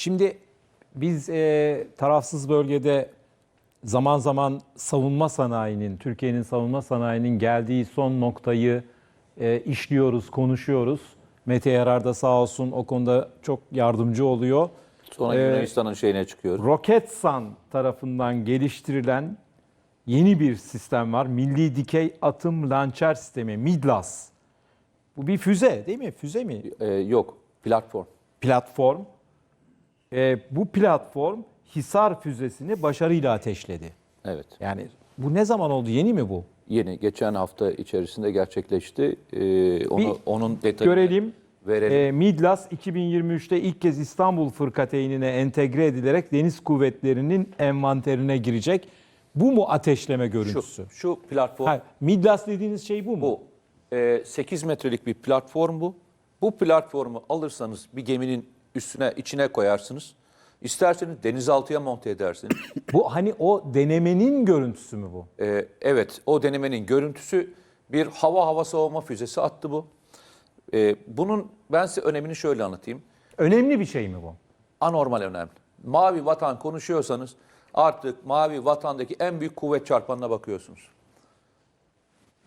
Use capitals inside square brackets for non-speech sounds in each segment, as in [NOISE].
Şimdi biz e, tarafsız bölgede zaman zaman savunma sanayinin, Türkiye'nin savunma sanayinin geldiği son noktayı e, işliyoruz, konuşuyoruz. Mete Yarar da sağ olsun o konuda çok yardımcı oluyor. Sonra Ee, Yunanistan'ın şeyine çıkıyoruz. Roketsan tarafından geliştirilen yeni bir sistem var. Milli Dikey Atım Lançer Sistemi, MIDLAS. Bu bir füze değil mi? Füze mi? Ee, yok, platform. Platform. Ee, bu platform Hisar füzesini başarıyla ateşledi. Evet. Yani bu ne zaman oldu? Yeni mi bu? Yeni, geçen hafta içerisinde gerçekleşti. Ee, onu, Bir onun detayını Görelim. verelim. Ee, MIDLAS 2023'te ilk kez İstanbul Fırkateynine entegre edilerek deniz kuvvetlerinin envanterine girecek. Bu mu ateşleme görüntüsü? şu, şu platform Hayır, Midlas dediğiniz şey bu mu? bu. Ee, 8 metrelik bir platform bu. Bu platformu alırsanız bir geminin üstüne, içine koyarsınız. İsterseniz denizaltıya monte edersiniz. [COUGHS] Bu hani o denemenin görüntüsü mü bu? Ee, evet, o denemenin görüntüsü bir hava hava savunma füzesi attı bu. Ee, bunun ben size önemini şöyle anlatayım. Önemli bir şey mi bu? anormal önemli. Mavi vatan konuşuyorsanız artık mavi vatandaki en büyük kuvvet çarpanına bakıyorsunuz.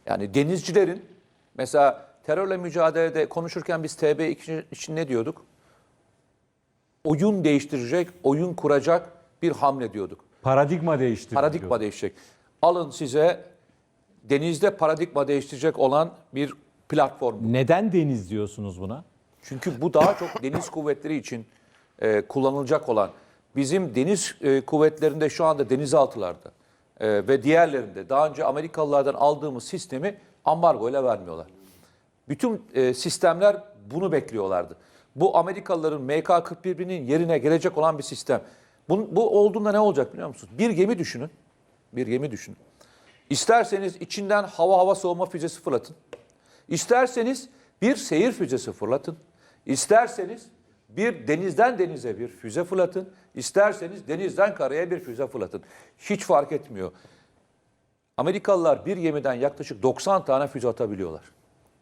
Yani denizcilerin mesela terörle mücadelede konuşurken biz TB2 için ne diyorduk? Oyun değiştirecek, oyun kuracak bir hamle diyorduk. Paradigma değiştirdi. Paradigma diyor. değişecek. Alın size denizde paradigma değiştirecek olan bir platform. bu. Neden deniz diyorsunuz buna? Çünkü bu daha çok [LAUGHS] deniz kuvvetleri için e, kullanılacak olan bizim deniz e, kuvvetlerinde şu anda denizaltılarda e, ve diğerlerinde daha önce Amerikalılardan aldığımız sistemi ambargo ile vermiyorlar. Bütün e, sistemler bunu bekliyorlardı. Bu Amerikalıların MK-41'inin yerine gelecek olan bir sistem. Bu, bu olduğunda ne olacak biliyor musunuz? Bir gemi düşünün. Bir gemi düşünün. İsterseniz içinden hava hava soğuma füzesi fırlatın. İsterseniz bir seyir füzesi fırlatın. İsterseniz bir denizden denize bir füze fırlatın. İsterseniz denizden karaya bir füze fırlatın. Hiç fark etmiyor. Amerikalılar bir gemiden yaklaşık 90 tane füze atabiliyorlar.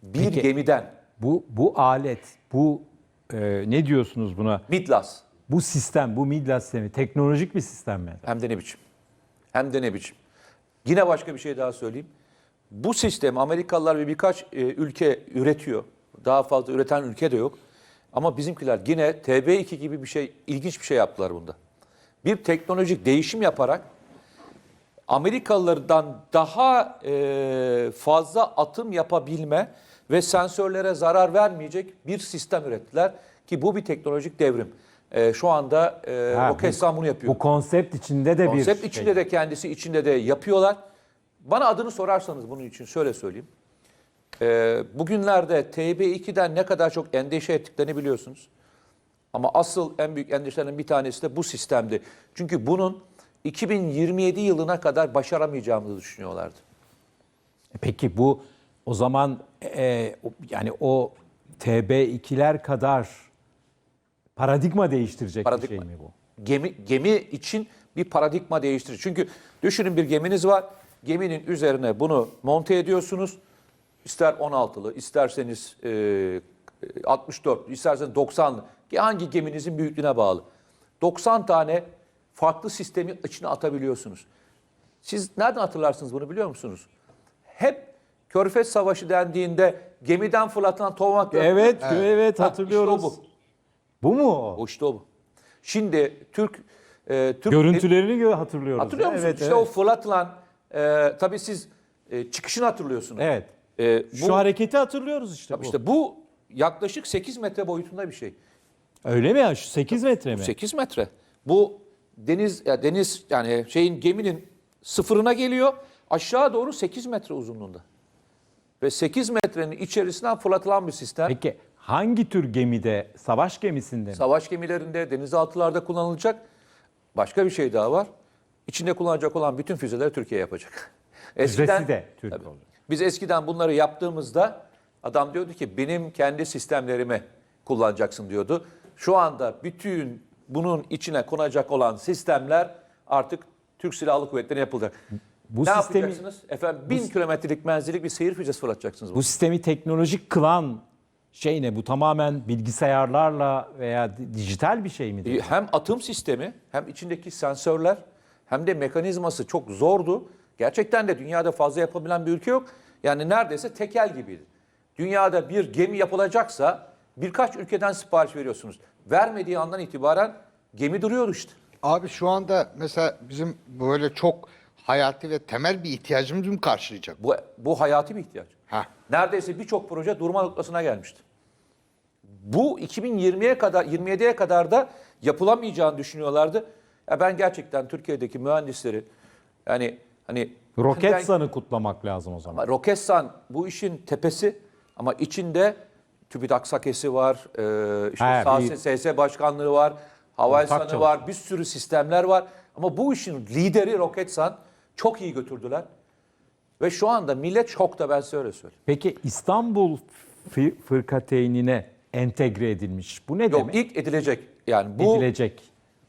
Bir Peki. gemiden. Bu bu alet, bu e, ne diyorsunuz buna? Midlas. Bu sistem, bu Midlas sistemi teknolojik bir sistem mi? Hem de ne biçim. Hem de ne biçim. Yine başka bir şey daha söyleyeyim. Bu sistemi Amerikalılar ve birkaç e, ülke üretiyor. Daha fazla üreten ülke de yok. Ama bizimkiler yine TB2 gibi bir şey, ilginç bir şey yaptılar bunda. Bir teknolojik değişim yaparak Amerikalılardan daha e, fazla atım yapabilme ve sensörlere zarar vermeyecek bir sistem ürettiler. Ki bu bir teknolojik devrim. E, şu anda e, Ha, Roketsan bunu yapıyor. Bu konsept içinde de Konsept bir içinde şey. de kendisi içinde de yapıyorlar. Bana adını sorarsanız bunun için şöyle söyleyeyim. Ee, bugünlerde TB2'den ne kadar çok endişe ettiklerini biliyorsunuz. Ama asıl en büyük endişelerin bir tanesi de bu sistemdi. Çünkü bunun 2027 yılına kadar başaramayacağımızı düşünüyorlardı. Peki bu o zaman e, yani o TB2'ler kadar paradigma değiştirecek Paradigma. bir şey mi bu? Gemi, gemi için bir paradigma değiştirir. Çünkü düşünün bir geminiz var. Geminin üzerine bunu monte ediyorsunuz. İster 16'lı, isterseniz e, 64, isterseniz 90'lı. Hangi geminizin büyüklüğüne bağlı. 90 tane farklı sistemi içine atabiliyorsunuz. Siz nereden hatırlarsınız bunu biliyor musunuz? Hep Körfez Savaşı dendiğinde gemiden fırlatılan tomak. Evet, evet Ha, hatırlıyoruz. işte o bu. Bu mu o? O işte o bu. Şimdi Türk e, Türk Görüntülerini gö- hatırlıyoruz. Hatırlıyor musunuz? Evet, işte evet. o fırlatılan e, tabii siz e, çıkışını hatırlıyorsunuz. Evet. E, bu, Şu hareketi hatırlıyoruz işte bu. işte bu yaklaşık 8 metre boyutunda bir şey. Öyle mi ya? Şu 8 metre mi? 8 metre. Bu deniz ya deniz yani şeyin geminin sıfırına geliyor. Aşağı doğru 8 metre uzunluğunda. Ve 8 metrenin içerisinden fırlatılan bir sistem. Peki hangi tür gemide? Savaş gemisinde mi? Savaş gemilerinde, denizaltılarda kullanılacak. Başka bir şey daha var. İçinde kullanacak olan bütün füzeleri Türkiye yapacak. [LAUGHS] Füzesi de Türk Tabii. Biz eskiden bunları yaptığımızda adam diyordu ki benim kendi sistemlerimi kullanacaksın diyordu. Şu anda bütün bunun içine konacak olan sistemler artık Türk Silahlı Kuvvetleri'ne yapılacak. Bu ne sistemi yapacaksınız? Efendim bin kilometrelik menzillik bir seyir füzesi fırlatacaksınız. bu sistemi teknolojik kılan şey ne bu tamamen bilgisayarlarla veya di- dijital bir şey mi? E, Hem atım sistemi hem içindeki sensörler hem de mekanizması çok zordu. Gerçekten de dünyada fazla yapabilen bir ülke yok. Yani neredeyse tekel gibiydi. Dünyada bir gemi yapılacaksa birkaç ülkeden sipariş veriyorsunuz. Vermediği andan itibaren gemi duruyor işte. Abi şu anda mesela bizim böyle çok hayati ve temel bir ihtiyacımız mı karşılayacak? Bu, bu hayati bir ihtiyaç. Ha. Neredeyse birçok proje durma noktasına gelmişti. Bu 2020'ye kadar 27'ye kadar da yapılamayacağını düşünüyorlardı. Ya ben gerçekten Türkiye'deki mühendisleri yani hani Roketsan'ı kutlamak lazım o zaman. ama Roketsan bu işin tepesi ama içinde TÜBİTAK SAKE'si var, e, işte He, SAS- bir- SS Başkanlığı var, çalışma. var, bir sürü sistemler var. Ama bu işin lideri Roketsan çok iyi götürdüler. Ve şu anda millet şokta ben size öyle söyleyeyim. Peki İstanbul Fı- Fırkateynine entegre edilmiş. Bu ne Yok demek? ilk edilecek. Yani bu Edilecek.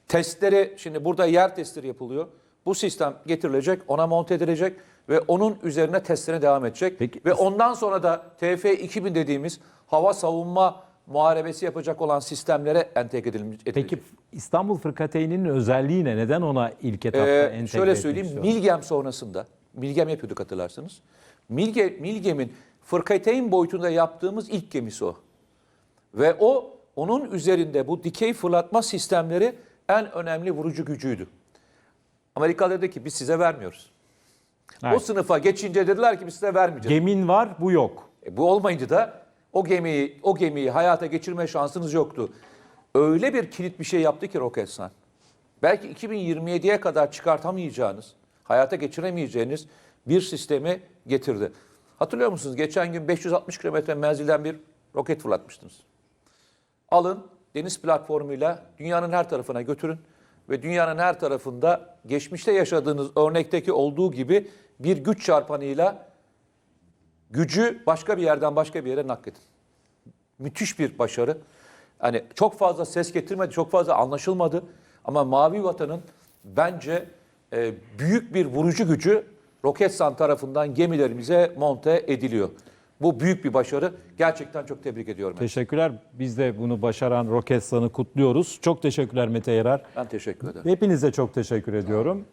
testleri şimdi burada yer testleri yapılıyor. Bu sistem getirilecek, ona monte edilecek ve onun üzerine testlerine devam edecek. Peki- ve ondan sonra da TF2000 dediğimiz hava savunma muharebesi yapacak olan sistemlere entegre edilmiş. Peki İstanbul Fırkateyninin özelliği ne? Neden ona ilk etapta Ee, entegre şöyle söyleyeyim, istiyorlar? Milgem sonrasında, Milgem yapıyorduk hatırlarsınız. Milge, Milgem'in Fırkateyn boyutunda yaptığımız ilk gemisi o. Ve o, onun üzerinde bu dikey fırlatma sistemleri en önemli vurucu gücüydü. Amerikalılar dedi ki biz size vermiyoruz. O Evet. sınıfa geçince dediler ki biz size vermeyeceğiz. Gemin var, bu yok. E, bu olmayınca da o gemiyi o gemiyi hayata geçirme şansınız yoktu. Öyle bir kilit bir şey yaptı ki Roketsan. Belki 2027'ye kadar çıkartamayacağınız, hayata geçiremeyeceğiniz bir sistemi getirdi. Hatırlıyor musunuz? Geçen gün 560 kilometre menzilden bir roket fırlatmıştınız. Alın deniz platformuyla dünyanın her tarafına götürün ve dünyanın her tarafında geçmişte yaşadığınız örnekteki olduğu gibi bir güç çarpanıyla gücü başka bir yerden başka bir yere nakledin. Müthiş bir başarı. Hani çok fazla ses getirmedi, çok fazla anlaşılmadı. Ama Mavi Vatan'ın bence e, büyük bir vurucu gücü Roketsan tarafından gemilerimize monte ediliyor. Bu büyük bir başarı. Gerçekten çok tebrik ediyorum. Teşekkürler. Biz de bunu başaran Roketsan'ı kutluyoruz. Çok teşekkürler Mete Yarar. Ben teşekkür ederim. Hepinize çok teşekkür ediyorum.